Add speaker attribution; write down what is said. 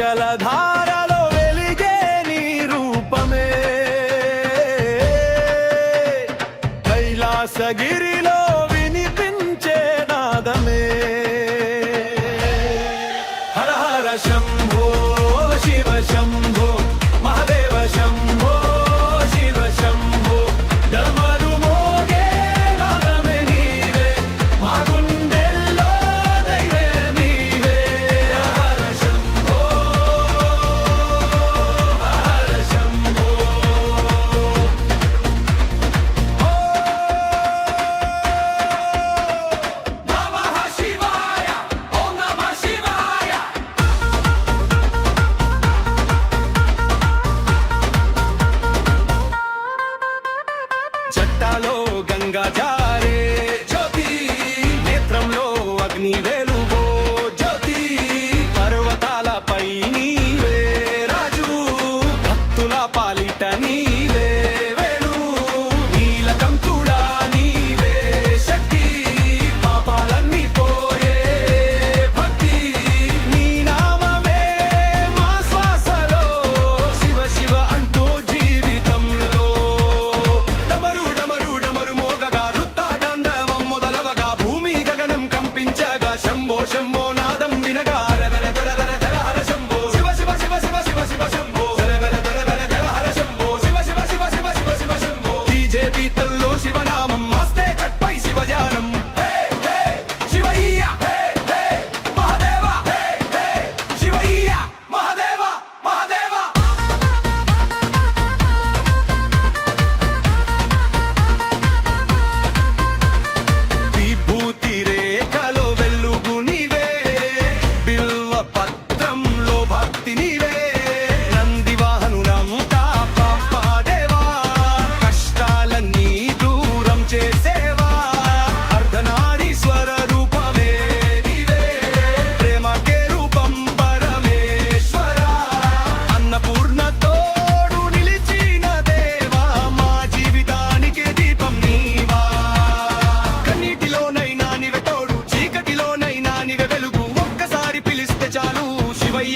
Speaker 1: జలధారలో వెలిగే నీ రూపమే. కైలాసగిరిలో Russian.